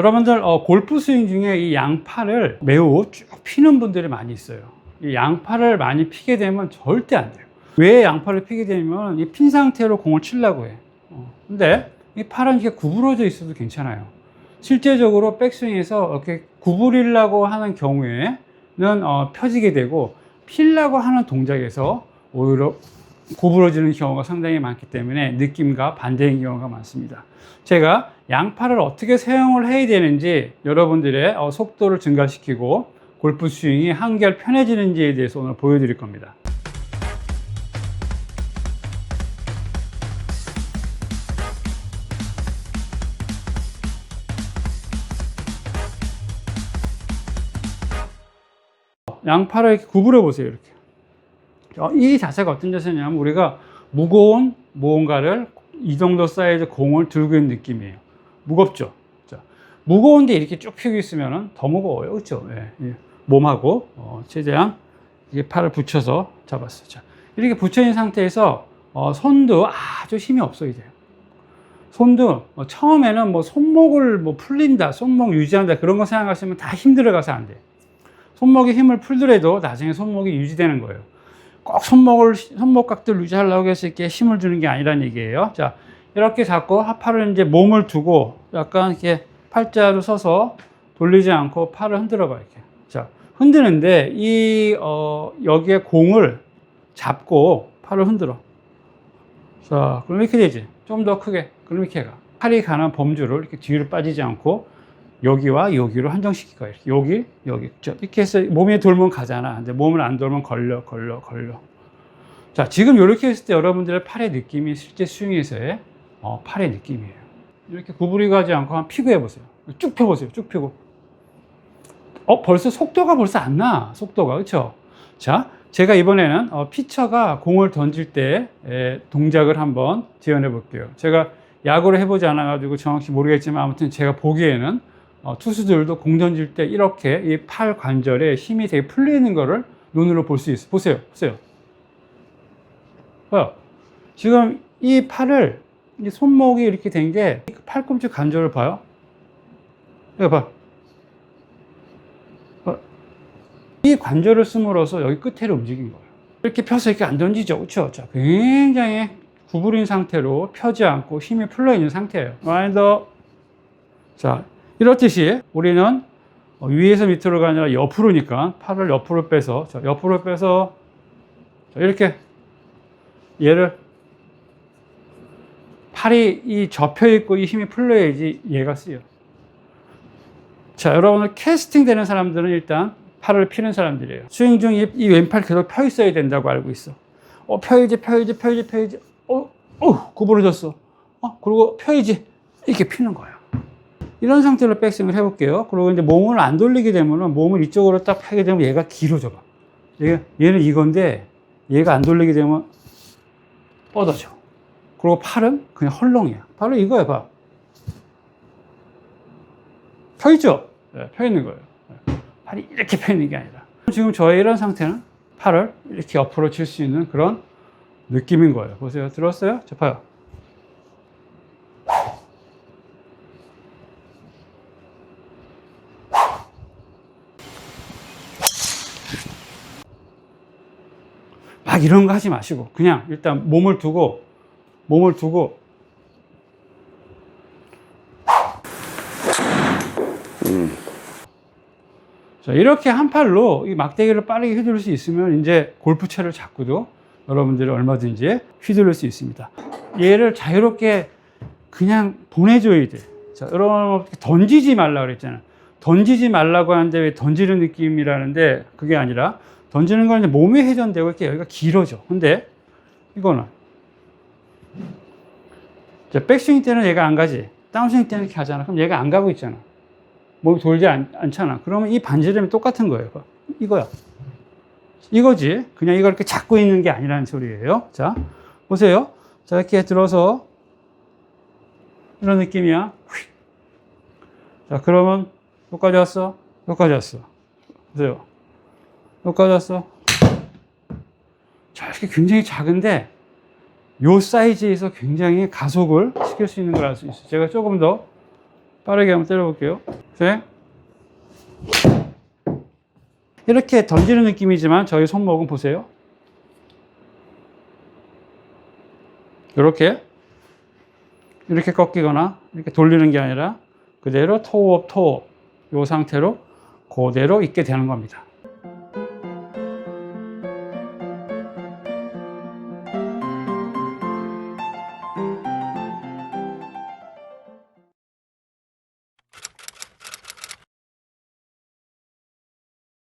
여러분들 어, 골프 스윙 중에 이 양팔을 매우 쭉 피는 분들이 많이 있어요. 이 양팔을 많이 피게 되면 절대 안 돼요. 왜 양팔을 피게 되면 이 핀 상태로 공을 치려고 해. 어, 근데 이 팔은 이렇게 구부러져 있어도 괜찮아요. 실제적으로 백스윙에서 이렇게 구부리려고 하는 경우에는 어, 펴지게 되고 필라고 하는 동작에서 오히려 구부러지는 경우가 상당히 많기 때문에 느낌과 반대인 경우가 많습니다. 제가 양팔을 어떻게 사용을 해야 되는지 여러분들의 어, 속도를 증가시키고 골프 스윙이 한결 편해지는지에 대해서 오늘 보여드릴 겁니다. 양팔을 이렇게 구부려 보세요. 이렇게. 어, 이 자세가 어떤 자세냐면 우리가 무거운 무언가를 이 정도 사이즈 공을 들고 있는 느낌이에요. 무겁죠? 자, 무거운데 이렇게 쭉 펴고 있으면 더 무거워요. 그렇죠? 예, 예. 몸하고 어, 최대한 이게 팔을 붙여서 잡았어요. 자, 이렇게 붙여 있는 상태에서 어, 손도 아주 힘이 없어야 돼요. 손도 어, 처음에는 뭐 손목을 뭐 풀린다, 손목 유지한다 그런 거 생각하시면 다 힘들어가서 안 돼요. 손목에 힘을 풀더라도 나중에 손목이 유지되는 거예요. 꼭 손목을 손목각들 유지하려고 해서 이렇게 힘을 주는 게 아니란 얘기예요. 자, 이렇게 잡고 팔을 이제 몸을 두고 약간 이렇게 팔자로 서서 돌리지 않고 팔을 흔들어 봐 이렇게. 자, 흔드는데 이 어, 여기에 공을 잡고 팔을 흔들어. 자, 그럼 이렇게 되지. 좀 더 크게. 그럼 이렇게 가. 팔이 가는 범주를 이렇게 뒤로 빠지지 않고 여기와 여기로 한정시킬 거예요. 여기, 여기. 저, 이렇게 해서 몸에 돌면 가잖아. 근데 몸을 안 돌면 걸려, 걸려, 걸려. 자, 지금 이렇게 했을 때 여러분들의 팔의 느낌이 실제 스윙에서의 어, 팔의 느낌이에요. 이렇게 구부리고 하지 않고 한번 피고 해보세요. 쭉 펴보세요. 쭉 펴고. 어, 벌써 속도가 벌써 안 나. 속도가. 그쵸? 자, 제가 이번에는 어, 피처가 공을 던질 때 에, 동작을 한번 재현해 볼게요. 제가 야구를 해보지 않아 가지고 정확히 모르겠지만 아무튼 제가 보기에는 어, 투수들도 공 던질 때 이렇게 이 팔 관절에 힘이 되게 풀리는 거를 눈으로 볼 수 있어요. 보세요. 보세요. 봐요. 지금 이 팔을, 이 손목이 이렇게 된 게 팔꿈치 관절을 봐요. 이거 봐. 봐. 이 관절을 씀으로써 여기 끝에를 움직인 거예요. 이렇게 펴서 이렇게 안 던지죠. 그렇죠? 자, 굉장히 구부린 상태로 펴지 않고 힘이 풀려 있는 상태예요. 마인더. 자, 이렇듯이 우리는 어, 위에서 밑으로가 아니라 옆으로니까 팔을 옆으로 빼서 자, 옆으로 빼서 자, 이렇게 얘를 팔이 이 접혀 있고 이 힘이 풀려야지 얘가 쓰여. 자, 여러분들 캐스팅 되는 사람들은 일단 팔을 피는 사람들이에요. 스윙 중 이 왼팔 계속 펴 있어야 된다고 알고 있어. 어, 펴야지, 펴야지, 펴야지, 펴야지. 어, 어, 구부러졌어. 어, 그리고 펴야지. 이렇게 피는 거예요. 이런 상태로 백스윙을 해볼게요. 그리고 이제 몸을 안 돌리게 되면은 몸을 이쪽으로 딱 펴게 되면 얘가 길어져 봐. 얘, 얘는 이건데 얘가 안 돌리게 되면 뻗어져. 그리고 팔은 그냥 헐렁이야. 바로 이거야, 봐. 펴 있죠? 네, 펴 있는 거예요. 네. 팔이 이렇게 펴 있는 게 아니라. 지금 저의 이런 상태는 팔을 이렇게 옆으로 칠 수 있는 그런 느낌인 거예요. 보세요. 들었어요? 자, 봐요. 막 이런 거 하지 마시고 그냥 일단 몸을 두고 몸을 두고 자 이렇게 한 팔로 이 막대기를 빠르게 휘두를 수 있으면 이제 골프채를 잡고도 여러분들이 얼마든지 휘두를 수 있습니다. 얘를 자유롭게 그냥 보내줘야 돼. 자, 여러분 던지지 말라 그랬잖아. 던지지 말라고 하는데 왜 던지는 느낌이라는데 그게 아니라 던지는 건 이제 몸이 회전되고 이렇게 여기가 길어져. 근데 이거는 자, 백스윙 때는 얘가 안 가지. 다운스윙 때는 이렇게 하잖아. 그럼 얘가 안 가고 있잖아. 몸이 돌지 않, 않잖아. 그러면 이 반지름이 똑같은 거예요. 봐. 이거야. 이거지. 그냥 이걸 이렇게 잡고 있는 게 아니라는 소리예요. 자, 보세요. 자, 이렇게 들어서 이런 느낌이야. 휙. 자, 그러면 여기까지 왔어. 여기까지 왔어. 보세요. 여기까지 왔어. 자, 이렇게 굉장히 작은데 요 사이즈에서 굉장히 가속을 시킬 수 있는 걸 알 수 있어요. 제가 조금 더 빠르게 한번 때려볼게요. 셋. 이렇게 던지는 느낌이지만 저희 손목은 보세요. 이렇게 이렇게 꺾이거나 이렇게 돌리는 게 아니라 그대로 토업 토업 이 상태로 그대로 있게 되는 겁니다.